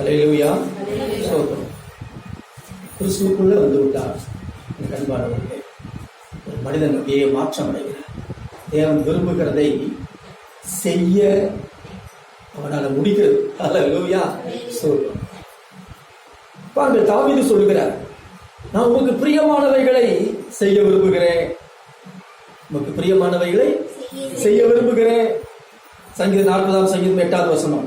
அலையிலுயா சோதரம் கிறிஸ்துக்குள்ள வந்து விட்டார். என் அன்பானவர்களே ஒரு மனிதன் அப்படியே மாற்றம் அடைகிறார். தேவன் விரும்புகிறதை செய்ய அவனால் முடிகிறது. அலையிலுயா சோதரம் பாருங்கள் தாவிது சொல்லுகிறார் நான் உங்களுக்கு பிரியமானவைகளை செய்ய விரும்புகிறேன். உங்களுக்கு பிரியமானவைகளை செய்ய விரும்புகிறேன். சங்கீதம் நாற்பதாம் சங்கீதம் எட்டாவது வசனம்.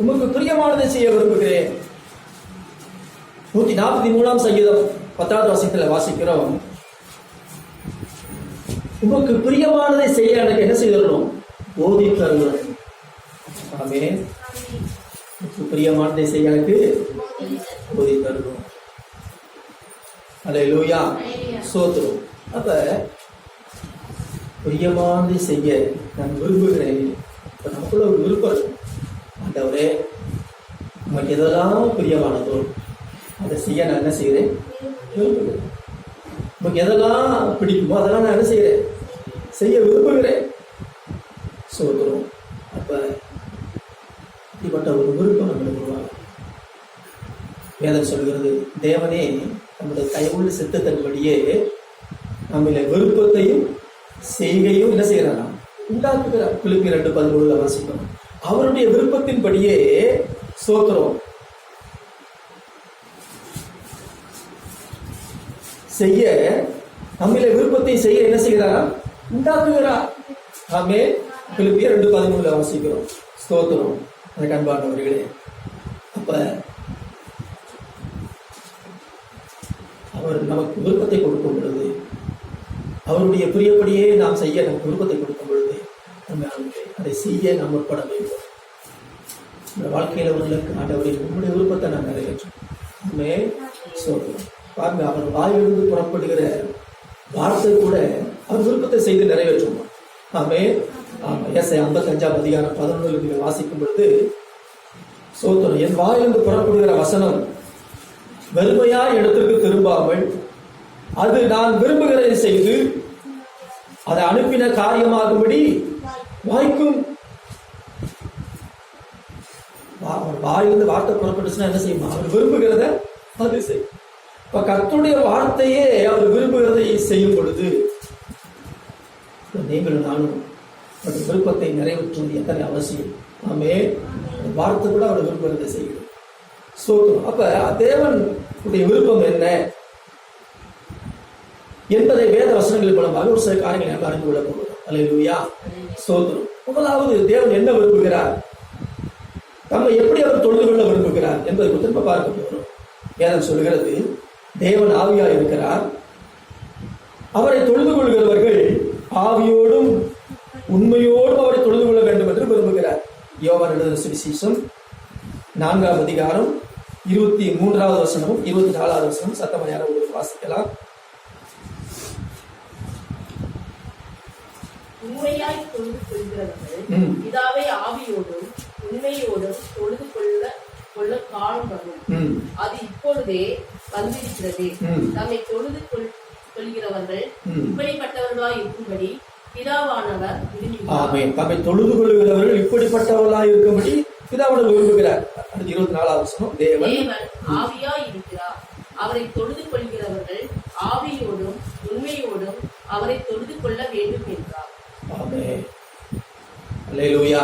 உமக்கு பிரியமானதை செய்ய விரும்புகிறேன். நூத்தி நாற்பத்தி மூணாம் சங்கீதம் பத்தாவது வசனத்துல வாசிக்கிறோம். உமக்கு பிரியமானதை செய்ய எனக்கு என்ன செய்திடணும் போதி தருகிறோம் ஆமே உமக்கு பிரியமானதை செய்ய எனக்கு போதி தருகிறோம் அலை லூயா சோத்துரும். அப்ப பிரியமானதை செய்ய நான் விரும்புகிறேன். நமக்குள்ள ஒரு விருப்பம் ஆண்டவரே உமக்கு எதெல்லாம் பிரியமானதோ அதை செய்ய நான் என்ன செய்கிறேன் விரும்புகிறேன். உமக்கு எதெல்லாம் பிடிக்குமோ அதெல்லாம் நான் என்ன செய்கிறேன் செய்ய விரும்புகிறேன். சோத்துரும். அப்போ இப்படிப்பட்ட ஒரு விருப்பம் நம்மளுக்கு உருவாகும் வேதம் சொல்கிறது தேவனே நம்முடைய கைவுள்ள சித்தத்தின்படியே நம்மள விருப்பத்தையும் செய்கையும் என்ன செய்யறாராம்? உண்டாக்குகிறார். பிள்ளைக்கு ரெண்டு பதிமூணுல வாசிக்கணும் அவருடைய விருப்பத்தின்படியே சோத்திரம். செய்ய நம்மள விருப்பத்தை செய்ய என்ன செய்கிறாரா? உண்டாக்குகிறார்? ஆமே. பிலிப்பிய ரெண்டு பதிமூணுல வாசிக்கிறோம். ஸ்தோத்திரம். எனக்கு அன்பானவர்களே அப்ப அவர் நமக்கு விருப்பத்தை கொடுக்கும் பொழுது அவருடைய பிரியப்படியே நாம் செய்ய நமக்கு விருப்பத்தை கொடுக்கும் பொழுது நம்ம அதை செய்ய நாம் முற்பட வேண்டும். இந்த வாழ்க்கையில் உள்ளவர்களுக்கு ஆண்டவரின் உங்களுடைய விருப்பத்தை நாம் நிறைவேற்றோம். ஆமே பாருங்க அவர் வாயிலிருந்து புறப்படுகிற வார்த்தை கூட அவர் விருப்பத்தை செய்து நிறைவேற்றுவோம். ஆமே எஸ் ஐம்பத்தஞ்சாம் அதிகாரம் பதினொன்று நீங்கள் வாசிக்கும் பொழுது சோத்திரம் என் வாயிலிருந்து புறப்படுகிற வசனம் வெறுமையான இடத்திற்கு திரும்பாமல் அது நான் விரும்புகிறதை செய்து அதை அனுப்பின காரியமாகும்படி வாய்க்கும். வா- வாயிலிருந்து வார்த்தை புறப்பட்டுச்சுன்னா என்ன செய்யுமா? அவர் விரும்புகிறத அது செய்யும் இப்ப கத்துடைய வார்த்தையே அவர் விரும்புகிறதை செய்யும் பொழுது நீங்கள் நீங்களும் நானும் அந்த விருப்பத்தை நிறைவேற்றுவது எத்தனை அவசியம்? ஆமே. வார்த்தை கூட அவர் விரும்புகிறதை செய்யும். சோத்திரம். அப்ப தேவன் விருப்பம் என்ன? என்பதை வேத வசனங்கள் மூலமாக ஒரு சில காரியங்களை நாம் அறிந்து கொள்ள போகிறோம். அல்லையா சோத்திரம் முதலாவது தேவன் என்ன விரும்புகிறார்? நம்மை எப்படி அவர் தொழுது கொள்ள விரும்புகிறார் என்பதை திரும்ப நம்ம பார்க்க போகிறோம் வேதம் சொல்கிறது தேவன் ஆவியா இருக்கிறார். அவரை தொழுது கொள்கிறவர்கள் ஆவியோடும் உண்மையோடும் அவரை தொழுது கொள்ள வேண்டும் என்று விரும்புகிறார். யோவான் எழுதின சுவிசேஷம் நான்காவது அதிகாரம் இருபத்தி மூன்றாவது வசனமும் இருபத்தி நாலாவது வசனமும் சத்தமணியான உங்களுக்கு வாசிக்கலாம். உண்மையாய் தொழுது கொள்கிறவர்கள் ம். பிதாவை ஆவியோடும் உண்மையோடும் தொழுது கொள்ள கொள்ள காலம் வரும் அது இப்பொழுதே வந்திருக்கிறது. நம்மை தொழுது கொள்- கொள்கிறவர்கள். இப்படிப்பட்டவர்களாய் இருக்கும்படி பிதாவானவர் விரும்புகிறார். தொழுது இப்படிப்பட்டவர்களாய் இருக்கும்படி பிதாவுடன் விரும்புகிறார். அடுத்து இருபத்தி நாலாவது தேவன் ஆவியாய் இருக்கிறார். அவரை தொழுது கொள்கிறவர்கள் ஆவியோடும் உண்மையோடும் அவரை தொழுது கொள்ள வேண்டும் என்றார். ஆமே. அல்லேலூயா.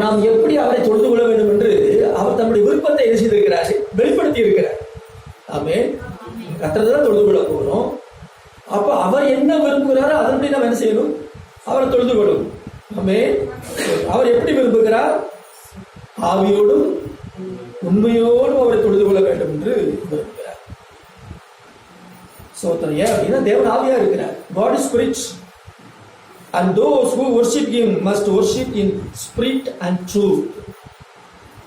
நாம் எப்படி அவரை தொழுது கொள்ள வேண்டும் என்று அவர் தம்முடைய விருப்பத்தை என்ன செய்திருக்கிறார்? வெளிப்படுத்தி இருக்கிறார் ஆமே. கத்தரை தான் தொழுது கொள்ள போகிறோம் அப்ப அவர் என்ன விரும்புகிறாரோ அதன்படி நாம் என்ன செய்யணும்? அவரை தொழுது கொள்ளணும். ஆமே. அவர் எப்படி விரும்புகிறார்? ஆவியோடும் உண்மையோடும் அவரை தொழுது கொள்ள வேண்டும் என்று விரும்புகிறார். சோத்திரம் ஏன் அப்படின்னா தேவன் ஆவியா இருக்கிறார். God is And and who worship him must must in in and and truth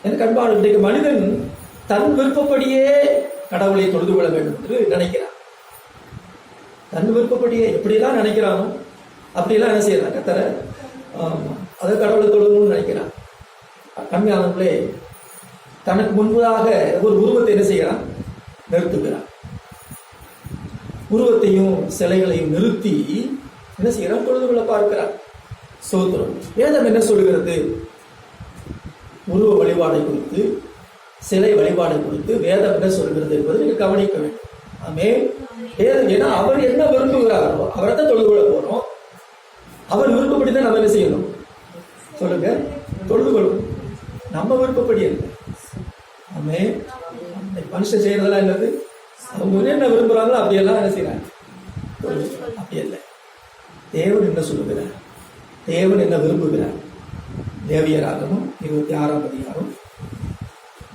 எனக்கு அன்பான இன்றைக்கு மனிதன் தன் விருப்பப்படியே கடவுளை தொழுது கொள்ள வேண்டும் என்று நினைக்கிறான். தன் விருப்பப்படியே எப்படிலாம் நினைக்கிறானோ அப்படிலாம் என்ன செய்யறான்? கத்தர அதை கடவுளை தொழுகணும்னு நினைக்கிறான். கம்மியானவங்களே தனக்கு முன்பதாக ஒரு உருவத்தை என்ன செய்யறான்? நிறுத்துகிறான். உருவத்தையும் சிலைகளையும் நிறுத்தி என்ன செய்யறான் பொழுது கொள்ள பார்க்கிறான் சோத்திரம் வேதம் என்ன சொல்கிறது உருவ வழிபாடை குறித்து சிலை வழிபாடை குறித்து வேதம் என்ன சொல்கிறது என்பதை நீங்க கவனிக்க வேண்டும். ஆமே வேதம் ஏன்னா அவர் என்ன விரும்புகிறாரோ அவரை தான் தொழுது கொள்ள போறோம். அவர் விருப்பப்படி தான் நம்ம என்ன செய்யணும்? சொல்லுங்க. தொழுது கொள்ளும். நம்ம விருப்பப்படி இல்லை ஆமே மனுஷன் செய்யறதெல்லாம் என்னது? அவங்க என்ன விரும்புறாங்களோ அப்படியெல்லாம் என்ன செய்யறாங்க? அப்படி இல்லை தேவன் என்ன சொல்லுகிறார்? தேவன் என்ன விரும்புகிறார்? தேவியராகமும் இருபத்தி ஆறாம் அதிகாரம்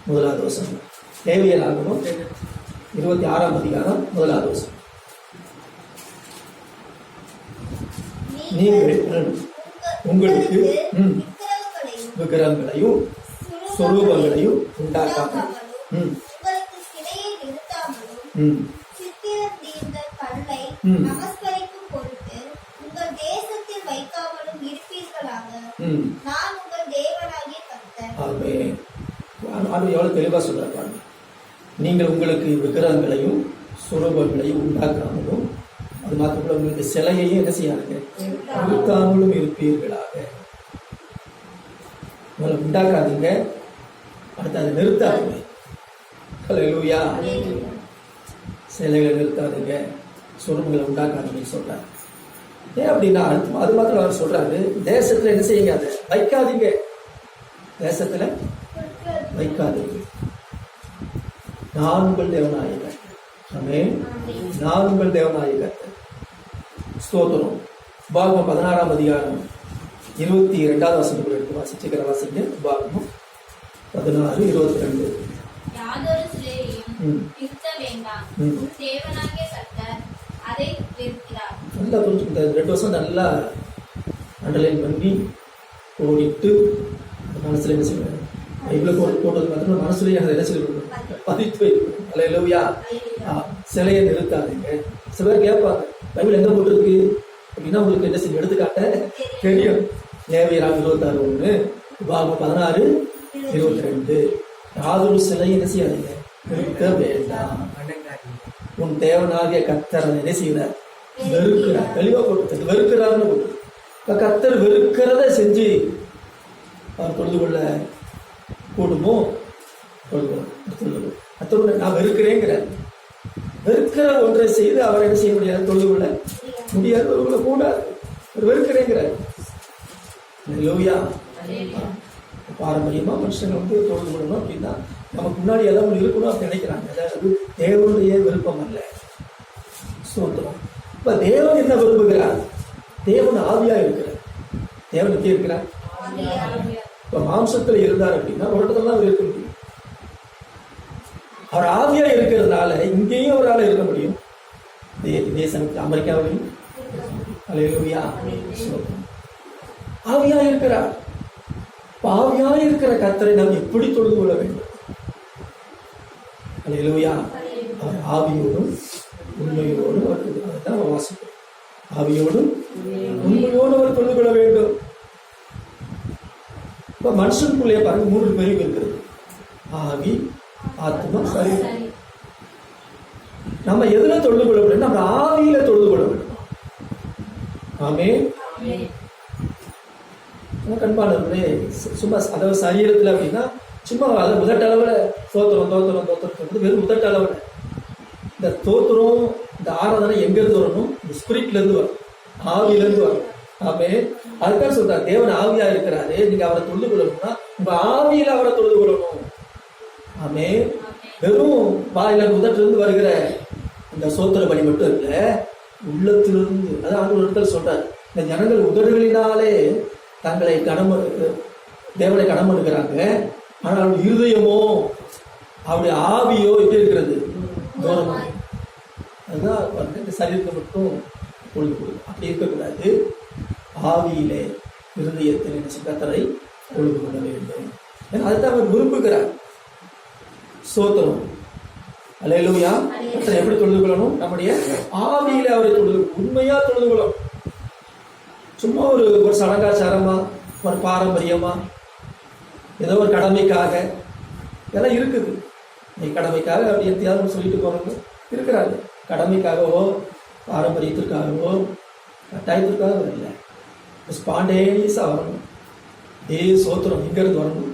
முதலாவது வசனம். தேவியராகமும் இருபத்தி ஆறாம் அதிகாரம் முதலாவது வசனம். நீங்கள் உங்களுக்கு ம், விக்கிரகங்களையும் சொரூபங்களையும் உண்டாக்காமல் ம், ம், சித்திரம் தீர்ந்த கல்லை ம். நமஸ்கரிக்கும் பொருட்டு உங்கள் தேசத்தில் வைக்காமலும் இருப்பீர்களாக ம். நான் உங்கள் தேவனாகிய கர்த்தர் ஆமே ஆண்டு தெளிவாக தெளிவா நீங்கள் உங்களுக்கு விக்கிரகங்களையும் சுரூபங்களையும் உண்டாக்காமலும் அது மாத்திரம் உங்களுக்கு சிலையையும் என்ன செய்யாதுங்க நிறுத்தாமலும் இருப்பீர்களாக. உங்களை உண்டாக்காதீங்க. அடுத்து அதை நிறுத்தாதீங்க. ஹலோயா சிலைகளை நிறுத்தாதீங்க. சுரூபங்களை உண்டாக்காதீங்கன்னு சொல்றாரு. ஏன் அப்படின்னா அது மாத்திரம் அவர் சொல்றாரு தேசத்துல என்ன செய்யுங்க அதை? வைக்காதீங்க. தேசத்துல வைக்காதீங்க நான் உங்கள் தேவநாயகர் ஆமே நான் உங்கள் தேவநாயகர் ஸ்தோத்திரம். பாகம் பதினாறாம் அதிகாரம் இருபத்தி இரண்டாவது வசனத்தில் எடுத்து வாசிச்சுக்கிற வாசிங்க. பாகமும் பதினாறு இருபத்தி ரெண்டு நல்லா புரிஞ்சு இந்த ரெண்டு வருஷம் நல்லா அண்டர்லைன் பண்ணி ஓடிட்டு மனசுல என்ன செய்வேன் பைபிள போட்டு போட்டது பார்த்தோம்னா மனசுலேயே அதை என்ன செய்யணும் பதித்து அல்ல இல்லையா சிலையை நிறுத்தாதீங்க. சில பேர் கேட்பாங்க பைபிள் எங்கே போட்டிருக்கு? அப்படின்னா உங்களுக்கு என்ன செய்யும் எடுத்துக்காட்ட? தெரியும். லேவியராம் இருபத்தாறு ஒன்று பாபு பதினாறு இருபத்தி ரெண்டு யாதொரு சிலையை என்ன செய்யாதீங்க? நிறுத்த வேண்டாம். உன் தேவனாகிய கத்தர் என்ன செய்கிறார்? வெறுக்கிறார். தெளிவாக போட்டு வெறுக்கிறார்னு போட்டு. கத்தர் வெறுக்கிறத செஞ்சு அவர் பொழுது கொள்ள கூடுமோ தொழுது கொள்ள நான் வெறுக்கிறேங்கிறார் வெறுக்கிற ஒன்றை செய்து அவர் என்ன செய்ய முடியாது? தொழுது கொள்ள முடியாது தொழுது கூடாது வெறுக்கிறேங்கிற. லோவியா பாரம்பரியமா மனுஷங்க வந்து தொழுது கொள்ளணும் அப்படின்னா நமக்கு முன்னாடி எல்லாம் ஒன்று இருக்கணும் அப்படின்னு நினைக்கிறாங்க. அதாவது தேவனுடைய விருப்பம் அல்ல. சோத்திரம் இப்ப தேவன் என்ன விரும்புகிறார்? தேவன் ஆவியா இருக்கிறார். தேவன் எப்படி இருக்கிறார்? இப்ப மாம்சத்துல இருந்தார் அப்படின்னா ஒரு தான் அவர் இருக்க முடியும். அவர் ஆவியா இருக்கிறதுனால இங்கேயும் அவரால் இருக்க முடியும். இதே இதே அமெரிக்காவிலையும் அலையலுவியா ஆவியா இருக்கிறார். இப்ப இருக்கிற கத்தரை நாம் எப்படி தொழுது கொள்ள வேண்டும்? அலையலுவியா அவர் ஆவியோடும் உண்மையோடும் அவர் தான் அவர் ஆவியோடும் உண்மையோடு அவர் தொழுது கொள்ள வேண்டும். இப்ப மனுஷனுக்குள்ளே பாருங்க மூன்று பிரிவு இருக்கிறது. ஆவி ஆத்மா சரீரம். நம்ம எதுல தொழுது கொள்ள வேண்டும் நம்ம ஆவியில தொழுது கொள்ள வேண்டும் ஆமே சு- சும்மா அதாவது சரீரத்துல அப்படின்னா சும்மா அது முதட்டளவுல தோத்திரம் தோத்திரம் தோத்திரம் சொல்றது வெறும் முதட்டளவுல இந்த தோத்திரம் இந்த ஆராதனை எங்க இருந்து வரணும்? இந்த ஸ்பிரிட்ல இருந்து வரும் ஆவியில இருந்து வரும் ஆமே அதுதான் சொல்றாரு தேவன் ஆவியா இருக்கிறாரு நீங்க அவரை தொழுது கொள்ளணும்னா உங்க ஆவியில அவரை தொழுது கொள்ளணும். ஆமே வெறும் வாயில முதல்ல இருந்து வருகிற இந்த சோத்திர பலி மட்டும் இல்ல உள்ளத்திலிருந்து அதான் ஆண்டு இடத்துல சொல்றாரு இந்த ஜனங்கள் உதடுகளினாலே தங்களை கனம் தேவனை கனம் பண்ணுகிறாங்க ஆனால் இருதயமோ அவருடைய ஆவியோ எப்படி இருக்கிறது? தூரமா அதுதான் வந்து இந்த சரீரத்தை மட்டும் பொழுது அப்படி இருக்கக்கூடாது. ஆவியிலே இருதயத்தில் என்ன கத்தரை கொள்ள வேண்டும். அதுதான் அவர் விரும்புகிறார். சோத்திரம் அலையலுயா. கத்தரை எப்படி தொழுது கொள்ளணும்? நம்முடைய ஆவியில அவரை தொழுது உண்மையா தொழுது கொள்ளணும். சும்மா ஒரு ஒரு சடங்காச்சாரமா ஒரு பாரம்பரியமா ஏதோ ஒரு கடமைக்காக. இதெல்லாம் இருக்குது. நீ கடமைக்காக அப்படி எத்தியாவது சொல்லிட்டு போறவங்க இருக்கிறாங்க கடமைக்காகவோ பாரம்பரியத்திற்காகவோ கட்டாயத்திற்காகவோ இல்லை ஸ்பாண்டேனியஸாக வரணும் ஏ சோத்திரம் இங்கேருந்து வரணும்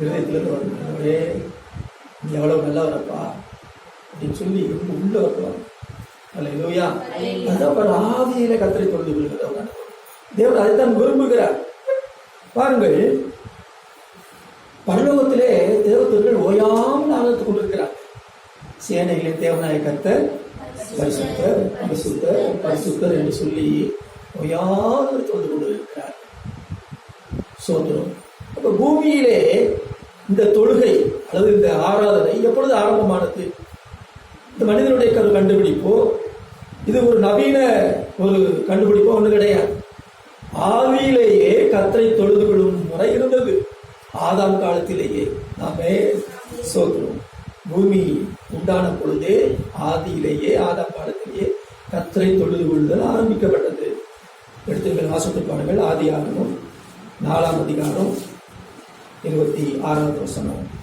இருதயத்திலிருந்து வரணும் ஆண்டவரே நீ எவ்வளவு நல்லவரப்பா? அப்படின்னு சொல்லி ரொம்ப உள்ள வருவாங்க. அல்லையா அதான் பாரு, ஆவியில கத்தரை தொழுது கொள்கிறவர் தேவன் அதைத்தான் விரும்புகிறார். பாருங்கள் பரலோகத்திலே தேவதூர்கள் ஓயாமல் ஆனந்து கொண்டிருக்கிறார். சேனைகளின் தேவனாய கர்த்தர் பரிசுத்தர் பரிசுத்தர் பரிசுத்தர் என்று சொல்லி ஓயாமல் தொழுது கொண்டிருக்கிறார் சோதரம் அப்ப பூமியிலே இந்த தொழுகை அல்லது இந்த ஆராதனை எப்பொழுது ஆரம்பமானது? இந்த மனிதனுடைய கரு கண்டுபிடிப்போ? இது ஒரு நவீன ஒரு கண்டுபிடிப்போ? ஒன்று கிடையாது. ஆவியிலேயே கத்தரை தொழுது கொள்ளும் முறை இருந்தது. ஆதாம் காலத்திலேயே. நாமே சோதரும் பூமி உண்டான பொழுதே ஆதியிலேயே ஆதாம் காலத்திலேயே கத்தரை தொழுது கொள்ளுதல் ஆரம்பிக்கப்பட்டது. எடுத்துங்கள் வாசத்து பாருங்கள் ஆதி ஆகமும் நாலாம் அதிகாரம் இருபத்தி ஆறாவது வசனம்.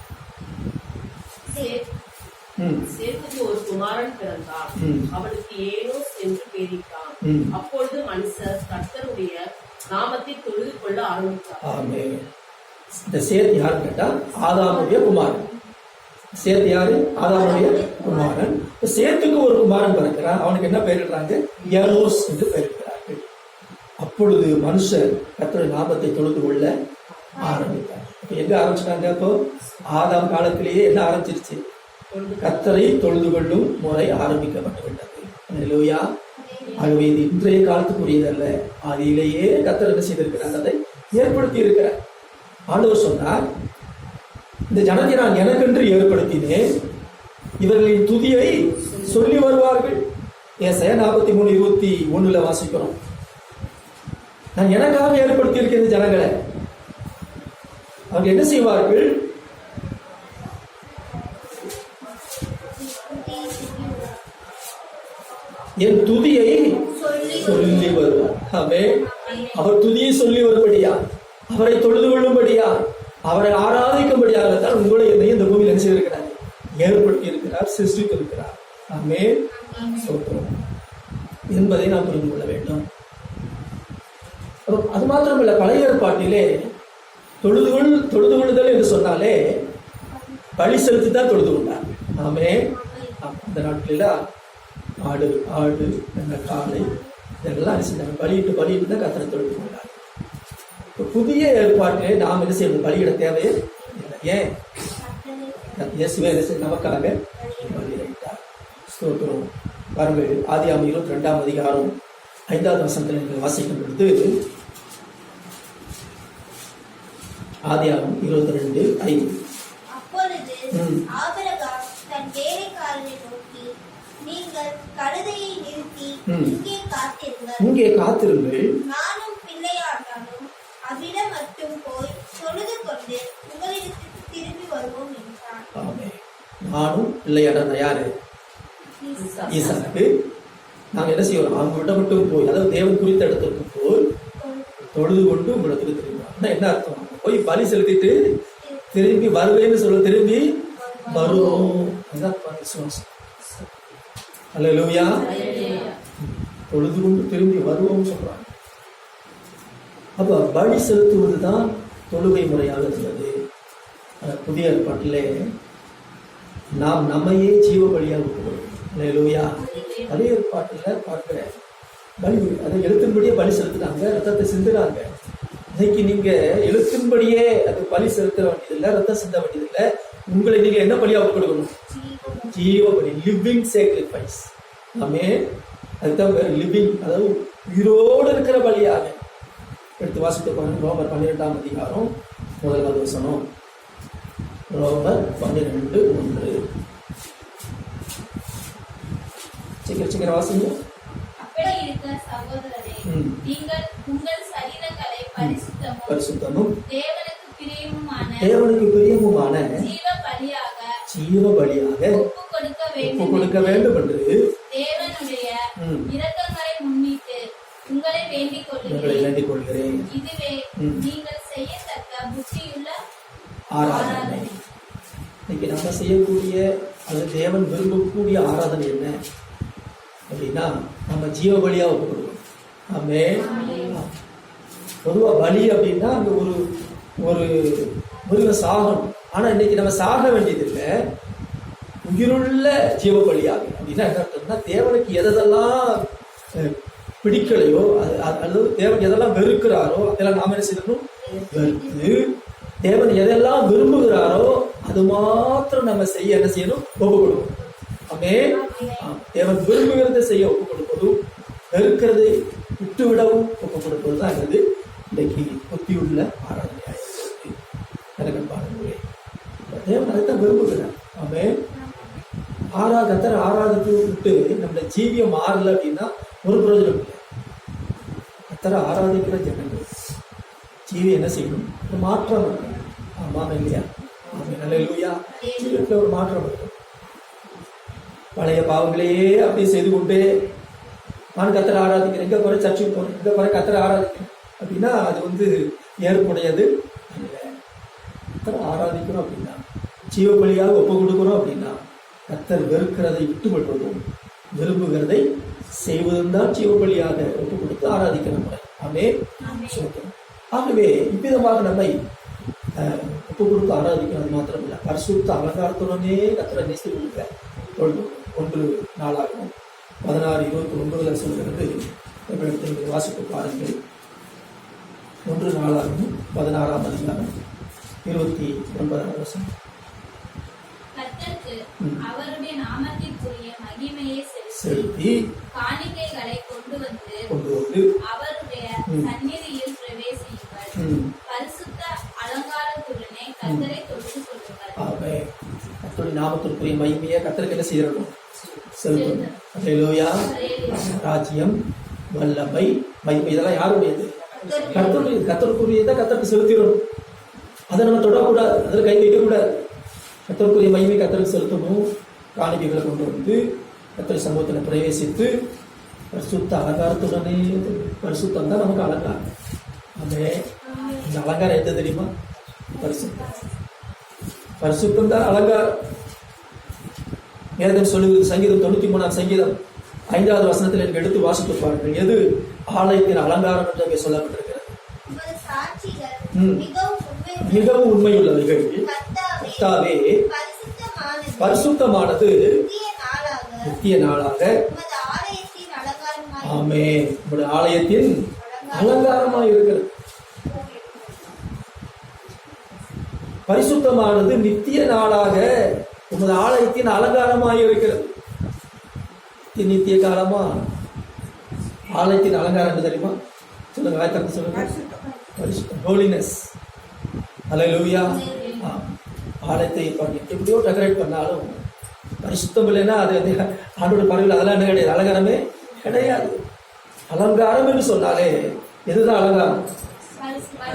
சேத்துக்கு ஒரு குமாரன் பிறந்தான். அவனுக்கு ஏனோஸ் என்று பெயரிட்டான். ம். அப்பொழுது மனுஷர் கர்த்தருடைய நாமத்தை தொழுது கொள்ள ஆரம்பித்தார். இந்த சேத் யாரு கேட்டா ஆதாமுடைய குமாரன். சேத் யாரு? ஆதாமுடைய குமாரன். சேத்துக்கு ஒரு குமாரன் பிறக்கிறான். அவனுக்கு என்ன பெயரிடுறாங்க? யனோஸ் என்று பெயரிடுகிறார்கள் அப்பொழுது மனுஷன் கர்த்தருடைய நாமத்தை தொழுது கொள்ள ஆரம்பித்தார். இப்ப எங்க ஆரம்பிச்சிட்டாங்க அப்போ? ஆதாம் காலத்திலேயே என்ன ஆரம்பிச்சிருச்சு? கத்தரை தொழுது கொள்ளும் முறை ஆரம்பிக்கப்பட்டு விட்டது. ஆகவே இது இன்றைய காலத்துக்குரியதல்ல. அதிலேயே கத்தர் என்ன செய்திருக்கிறார்? அதை ஏற்படுத்தி இருக்கிறார் ஆண்டவர் சொன்னார் இந்த ஜனத்தை நான் எனக்கென்று ஏற்படுத்தினேன். இவர்களின் துதியை சொல்லி வருவார்கள். ஏசாயா நாற்பத்தி மூணு இருபத்தி ஒண்ணுல வாசிக்கிறோம். நான் எனக்காக ஏற்படுத்தி இருக்கிற ஜனங்களை. அவங்க என்ன செய்வார்கள்? என் துதியை சொல்லி வருவார். ஆமே அவர் துதியை சொல்லி வரும்படியா? அவரை தொழுது கொள்ளும்படியா? அவரை ஆராதிக்கும்படியாகத்தான் உங்களை என்னையும் இந்த பூமியில் செய்திருக்கிறார்? ஏற்படுத்தி இருக்கிறார் சிருஷ்டித்திருக்கிறார். ஆமே சோத்திரம் என்பதை நாம் புரிந்து கொள்ள வேண்டும் அப்ப அது மாத்திரமல்ல பழைய ஏற்பாட்டிலே தொழுதுகொள் தொழுது கொள்ளுதல் சொன்னாலே பழி செலுத்தி தான் தொழுது கொண்டார். ஆமே. அந்த நாட்களில் ஆடு ஆடு அந்த காளை இதெல்லாம் செஞ்சாங்க பலியிட்டு பலியிட்டு தான் கத்தனை தொழுது கொண்டார். இப்போ புதிய ஏற்பாட்டு நாம் என்ன செய்யணும்? பலியிட தேவையே இல்லை. ஏன்? இயேசுவே என்ன செய்ய நமக்காக பலியிட்டார். ஸ்தோத்திரம். பாருங்கள் ஆதி இருபத்தி ரெண்டாம் அதிகாரம் ஐந்தாவது வசனத்தில் நீங்கள் வாசிக்கும் பொழுது ஆதியாகம் இருபத்தி ரெண்டு ஐந்து. இங்கே காத்திருங்கள். நானும் பிள்ளையாண்டாலும் அவ்விடம் மட்டும் போய் தொழுது கொண்டு உங்களிடத்துக்கு திரும்பி வருவோம் என்றான். ஆமே நானும் பிள்ளையாட யாரு ஈசாக்கு. நாங்க என்ன செய்வோம்? அவங்க விட்ட மட்டும் போய் அதாவது தேவன் குறித்த இடத்துக்கு போய் தொழுது கொண்டு உங்களுக்கு அப்படின்னா என்ன அர்த்தம்? போய் பலி செலுத்திட்டு திரும்பி வருவேன்னு சொல்ல திரும்பி வருவோம் அல்ல லூயா அல்லேலூயா கொண்டு திரும்பி வருவோம் சொல்றாங்க. அப்ப பலி செலுத்துவது தான் தொழுகை முறையாக இருந்தது புதிய ஏற்பாட்டிலே நாம் நம்மையே ஜீவ பலியாக விட்டுக்கொள்வோம் பழைய ஏற்பாட்டில் பார்க்கிற பலி அதை எழுத்தின்படியே பலி செலுத்துனாங்க ரத்தத்தை சிந்துறாங்க. இன்னைக்கு நீங்க எழுத்தின்படியே அது பலி செலுத்த வேண்டியதில்லை ரத்தம் சிந்த வேண்டியதில்லை. உங்களை நீங்க என்ன பலியா கொடுக்கணும்? ஜீவ பலி. Living sacrifice. ஆமே. அதுதான் லிவிங் அதாவது உயிரோடு இருக்கிற பலியாக. எடுத்து வாசித்து பாருங்க. ரோமர் பன்னிரெண்டாம் அதிகாரம் முதலாவது வசனம். ரோமர் பன்னிரெண்டு ஒன்று. சீக்கிரம் சீக்கிரம் வாசிங்க. நீங்கள் உங்கள் சரீரங்களை பரிசுத்தமும் தேவனுக்கு பிரியமுமான ஜீவ பலியாக ஒப்பு கொடுக்க வேண்டும் என்று தேவனுடைய. இரக்கங்களை முன்னிட்டு உங்களை வேண்டிக் கொள்கிறேன். வேண்டிக் கொள்கிறேன். இதுவே. நீங்கள் செய்யத்தக்க புத்தியுள்ள ஆராதனை. இன்னைக்கு நம்ம செய்யக்கூடிய அல்லது தேவன் விரும்பக்கூடிய ஆராதனை என்ன? அப்படின்னா நம்ம ஜீவ பலியா ஒப்பு கொடுக்கணும் ஆமே பொதுவாக பலி அப்படின்னா அங்கே ஒரு ஒரு மிருகம் சாகணும். ஆனால் இன்னைக்கு நம்ம சாக வேண்டியதில்லை. உயிருள்ள ஜீவ பலியாக அப்படின்னா என்ன அர்த்தம்னா தேவனுக்கு எதெல்லாம் பிடிக்கலையோ அது அல்லது தேவன் எதெல்லாம் வெறுக்கிறாரோ அதெல்லாம் நாம என்ன செய்யணும்? வெறுத்து தேவன் எதெல்லாம் விரும்புகிறாரோ அது மாத்திரம் நம்ம செய்ய என்ன செய்யணும்? ஒப்பு கொடுக்கணும் ஆமே. தேவன் விரும்புகிறதை செய்ய ஒப்பு கொடுப்பதும் வெறுக்கிறதை விட்டு விடவும் ஒப்பு கொடுப்பது தான் என்னது? இன்றைக்கு ஒத்தியுள்ள ஆராதனையாக எனக்கு பாருங்களே தேவன் அதைத்தான் விரும்புகிறார் ஆமே ஆறா கத்தர் ஆராதத்தை விட்டு நம்மளோட ஜீவியம் மாறல அப்படின்னா ஒரு பிரயோஜனம் இல்லை கத்தரை ஆராதிக்கிற ஜனங்கள் ஜீவி என்ன செய்யணும் ஒரு மாற்றம் இருக்கணும். ஆமாம் இல்லையா ஆமாம் நல்ல இல்லையா ஜீவியத்தில் ஒரு மாற்றம் இருக்கும் பழைய பாவங்களையே அப்படியே செய்து கொண்டு நான் கத்தரை ஆராதிக்கிறேன் இங்கே குறை சர்ச்சுக்கு போகிறேன் இங்கே குறை கத்தரை ஆராதிக்கிறேன் அப்படின்னா அது வந்து ஏற்புடையது. அல்ல கத்தரை ஆராதிக்கிறோம் அப்படின்னா ஜீவ பலியாக ஒப்பு கொடுக்கிறோம் அப்படின்னா கத்தர் வெறுக்கிறதை விட்டு விடுவதும் விரும்புகிறதை செய்வதும் தான் ஜீவ பலியாக ஒப்பு கொடுத்து ஆராதிக்கிற முறை ஆமே ஆகவே இவ்விதமாக நம்மை ஒப்பு கொடுத்து ஆராதிக்கிறது மாத்திரமில்லை. பரிசுத்த அலங்காரத்துடனே கத்தரை நேசி கொடுக்க பொழுது ஒன்று நாளாகவும் பதினாறு இருபத்தி ஒன்பதுல சொல்கிறது வாசிப்பு பாருங்கள். ஒன்று நாளாகவும் பதினாறாம் அதிகாரம் இருபத்தி ஒன்பதாம் வருஷம் செலுத்தி காணிக்கைகளை கொண்டு வந்து கொண்டு வந்து அவருடைய. சந்நிதியில் பிரவேசியுங்கள். பரிசுத்த அலங்காரத்துடனே கர்த்தரை தொழுது கொள்ளுங்கள். ஆமே கர்த்தருடைய நாமத்திற்குரிய மகிமையை கத்தருக்கு என்ன செய்யணும் செலுத்தணும் ராஜ்யம் வல்லமை மகிமை இதெல்லாம் யாருடையது? கர்த்தருடைய கத்தருக்குரியதை கத்தருக்கு செலுத்திடும். அதை நம்ம தொடக்கூடாது அதில் கை வைக்கக்கூடாது கத்தருக்குரிய மகிமை கத்தருக்கு செலுத்தணும் காணிக்கைகளை கொண்டு வந்து கத்தர் சமூகத்தில் பிரவேசித்து பரிசுத்த அலங்காரத்துடனே பரிசுத்தம் தான் நமக்கு அலங்காரம். அந்த இந்த அலங்காரம் எது தெரியுமா? பரிசுத்தம். பரிசுத்தம் தான் அலங்காரம். வேதம் சொல்லுகிறது சங்கீதம் தொண்ணூற்றி மூணாம் சங்கீதம். ஐந்தாவது வசனத்தில் எனக்கு எடுத்து வாசித்து பாருங்கள். எது ஆலயத்தின் அலங்காரம் என்று அங்கே சொல்லப்பட்டிருக்கிறது. மிகவும் உண்மை மிகவும் உண்மையுள்ளவர்கள் கர்த்தாவே பரிசுத்தமானது. புதிய நாளாக. ஆமே உங்களுடைய ஆலயத்தின் அலங்காரமாய் இருக்கிறது. பரிசுத்தமானது நித்திய நாளாக உமது ஆலயத்தின் அலங்காரமாய் இருக்கிறது. நித்திய- நித்திய காலமா ஆலயத்தின் அலங்காரம் என்று தெரியுமா? சொல்லுங்க ஆயத்தம் சொல்லுங்க. பரிசுத்தம். ஹோலினஸ் அலையலூயா ஆலயத்தை பண்ணி எப்படியோ டெக்கரேட் பண்ணாலும் பரிசுத்தம் இல்லைன்னா அது வந்து ஆண்டோட பறவைகள் அதெல்லாம் என்ன கிடையாது. அலங்காரமே கிடையாது. அலங்காரம் என்று சொன்னாலே எதுதான் அலங்காரம்?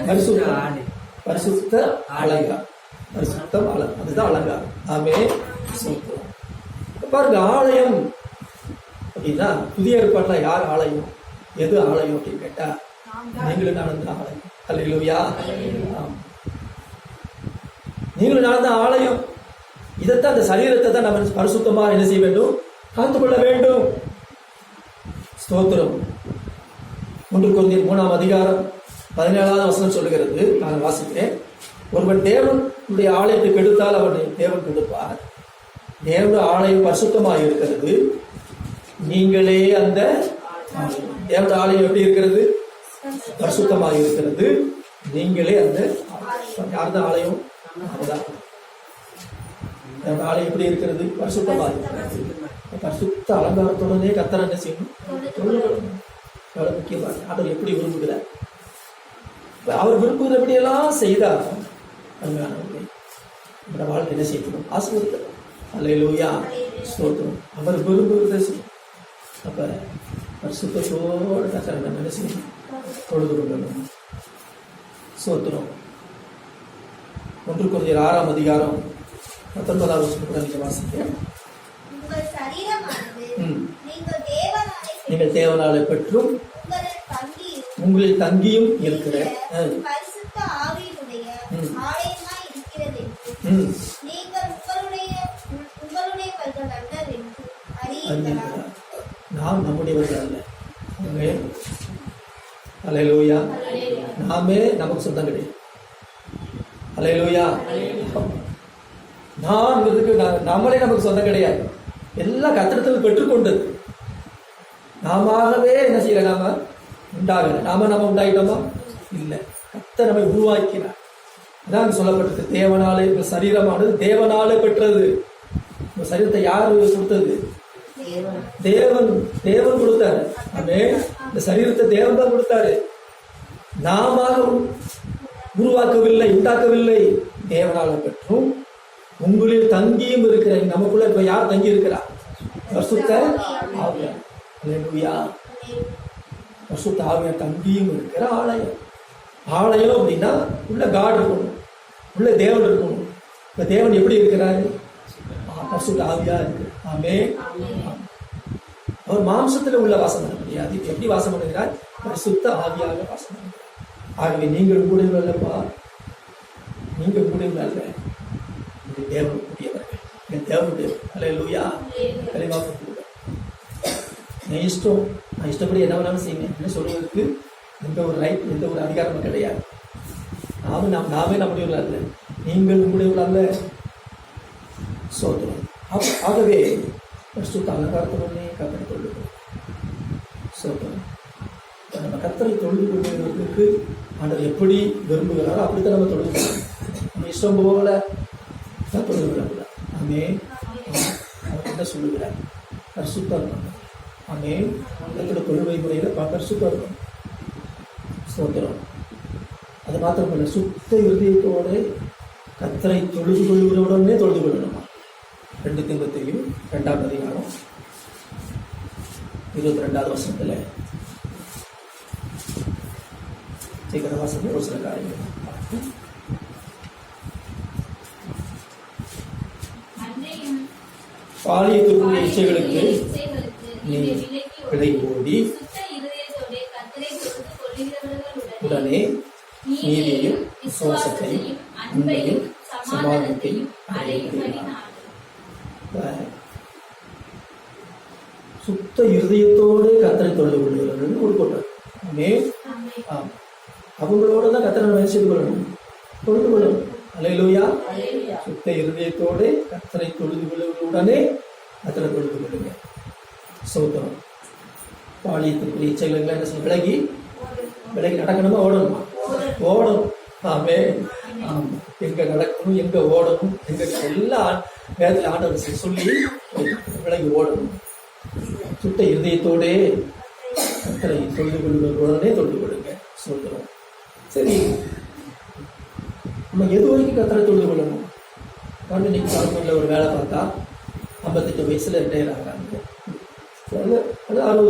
பரிசுத்த பரிசுத்த அலங்காரம். பரிசுத்தம் அலங்காரம். அதுதான் அலங்காரம். ஆமே பாருங்க ஆலயம் அப்படின்னா புதிய ஏற்பாட்டுல யார் ஆலயம் எது ஆலயம் அப்படின்னு கேட்டா நீங்களும் நானும் ஆலயம் அல்லையா நீங்களும் தான் ஆலயம் இதைத்தான் அந்த சரீரத்தை தான் நம்ம பரிசுத்தமா என்ன செய்ய வேண்டும்? காத்து கொள்ள வேண்டும். ஸ்தோத்திரம். ஒன்று குருந்தியர் மூணாம் அதிகாரம் பதினேழாவது வசனம் சொல்லுகிறது. நான் வாசிக்கிறேன். ஒருவன் தேவனுடைய ஆலயத்தை கெடுத்தால் அவனை தேவன் கெடுப்பார். தேவனுடைய ஆலயம் பரிசுத்தமாக இருக்கிறது. நீங்களே அந்த ஆலயம். ஆலயம் எப்படி இருக்கிறது? பரிசுத்தமாக இருக்கிறது. நீங்களே அந்த யார் யார்தான் ஆலயம்? அதுதான் தேவனுடைய ஆலயம் எப்படி இருக்கிறது? பரிசுத்தமாக இருக்கிறது. பரிசுத்த அலங்காரத்துடனே கத்தர் என்ன செய்யணும்? எவ்வளவு முக்கியமாக அவர் எப்படி விரும்புகிறார்? இப்ப அவர் விரும்புகிறபடியெல்லாம் செய்தார் அருமையானவர்களே நம்ம வாழ்க்கை என்ன செய்யணும் ஆசீர்வதிக்கணும் அல்லையிலூயா ஸ்தோத்திரம். அவர் விரும்புகிறத செய்யும். அப்ப பரிசுத்தத்தோடு கத்தரை என்ன செய்யணும் தொழுது கொள்ளணும் ஸ்தோத்திரம் ஒன்று கொஞ்சம் ஆறாம் அதிகாரம் பத்தொன்பதாவது கூட நீங்க வாசிக்க. நீங்கள் தேவனாலே பெற்றும் உங்களில் தங்கியும் உங்களில் தங்கியும் இருக்கிற அஹ், பரிசுத்த ஆவியினுடைய ம். ஆலயமாய் இருக்கிறது என்று ம், நீங்கள் உங்களுடைய நாம் நம்முடையவர்கள் அல்ல. ஆமென். நாமே நமக்கு சொந்தம் கிடையாது. அல்லேலூயா நாம் இதுக்கு நம்மளே நமக்கு சொந்தம் கிடையாது. எல்லாம் கத்திரத்தில் பெற்றுக்கொண்டது நாமவே என்ன செய்யல நாம? உண்டாகல. நாம நாம உண்டாகிட்டோமா இல்லை. கத்த நம்மை உருவாக்கினார். அதான் சொல்லப்பட்டது. தேவனாலே இந்த சரீரமானது தேவனாலே பெற்றது. சரீரத்தை யாரு கொடுத்தது? தேவன். தேவன் கொடுத்தாரு. ஆமே இந்த சரீரத்தை தேவன் தான் கொடுத்தாரு. நாம உருவாக்கவில்லை உண்டாக்கவில்லை. தேவனால பெற்றும். உங்களில் தங்கியும் இருக்கிற நமக்குள்ள இப்ப யார் தங்கி இருக்கிறா பரிசுத்த ஆவியார். பரிசுத்த ஆவியார் தங்கியும் இருக்கிற ஆலயம். ஆலயம் அப்படின்னா உள்ள காட் இருக்கணும். உள்ள தேவன் இருக்கணும். இப்ப தேவன் எப்படி இருக்கிறாரு? பரிசுத்த ஆவியா இருக்கு. ஆமே அவர் மாம்சத்துல உள்ள வாசம் பண்ண முடியாது எப்படி வாசம் பண்ணுகிறார்? பரிசுத்த ஆவியாக வாசம் பண்ணுகிறார். ஆகவே நீங்கள் கூட அல்லப்பா நீங்கள் கூட அல்ல உங்கள் தேவன் கூடியவர்கள் என் தேவனுடைய அல்ல லூயா தெளிவாக என் இஷ்டம் நான் இஷ்டப்படி என்ன வேணாலும் செய்வேன். என்ன சொல்றதுக்கு எந்த ஒரு ரைட் எந்த ஒரு அதிகாரமும் கிடையாது. நாம நாம் நாமே நம்முடைய அல்ல நீங்கள் உங்களுடைய அல்ல சோதனை. ஆகவே பரிசுத்த அலங்காரத்துடனே கத்தனை தொழுது சோதரம் நம்ம கத்தரை தொழுது கொள்வதற்கு ஆண்டவர் எப்படி விரும்புகிறாரோ அப்படித்தான் நம்ம தொழுது நம்ம இஷ்டம் போகல தான் தொழுது கொள்ளக்கூடாது ஆமே அவர் என்ன சொல்லுகிறார் பரிசுத்தம் இருக்கணும். ஆமே கத்தோட தொழுவை முறையில் பரிசுத்தம் சோதரம் ஸ்தோத்திரம் அது மாத்திரமல்ல சுத்த இருதயத்தோட கத்தரை தொழுது கொள்கிறவுடனே தொழுது கொள்ளணும் ரெண்டு திம்பத்தையும் ரெண்டாம் அதிகாரம் இருபத்தி ரெண்டாவது வருஷத்துல சீக்கிர சொல்லி ஒரு சில காரியங்கள் அன்றையும் பாலியத்திற்குரிய இச்சைகளுக்கு நீ விலை ஓடி. உடனே நீதியையும் விசுவாசத்தையும் அன்பையும் சமாதானத்தையும் அடையும்படி சுத்த இருதயத்தோடு கத்தரை தொழுது கொள்கிறவர்கள் ஒரு கூட்டம். ஆம். அவங்களோட தான் கத்தரை நம்ம செய்து கொள்ளணும்? தொழுது கொள்ளணும். அலையிலூயா சுத்த இருதயத்தோடு கத்தரை தொழுது கொள்வதுடனே கத்தரை தொழுது கொள்ளுங்க. சோத்திரம். பாலியத்திற்குரிய இச்சைகள் என்ன செய்ய விலகி விலகி நடக்கணுமா? ஓடணுமா? ஓடணும். ஆமே ஆமா. எங்க நடக்கணும் எங்க ஓடணும் எங்க எல்லாம் வேதத்தில் ஆண்டவர் சொல்லி விலகி ஓடணும். சுட்ட இருதயத்தோடே கத்தரை தொழுது கொள்வதுடனே தொழுது கொள்ளுங்க சொல்கிறோம் சரி நம்ம எது வரைக்கும் கத்தரை தொழுது கொள்ளணும்? வந்து இன்னைக்கு கவர்மெண்ட்ல ஒரு வேலை பார்த்தா ஐம்பத்தெட்டு வயசுல ரிட்டையர் ஆகிறாங்க. அது அறுபது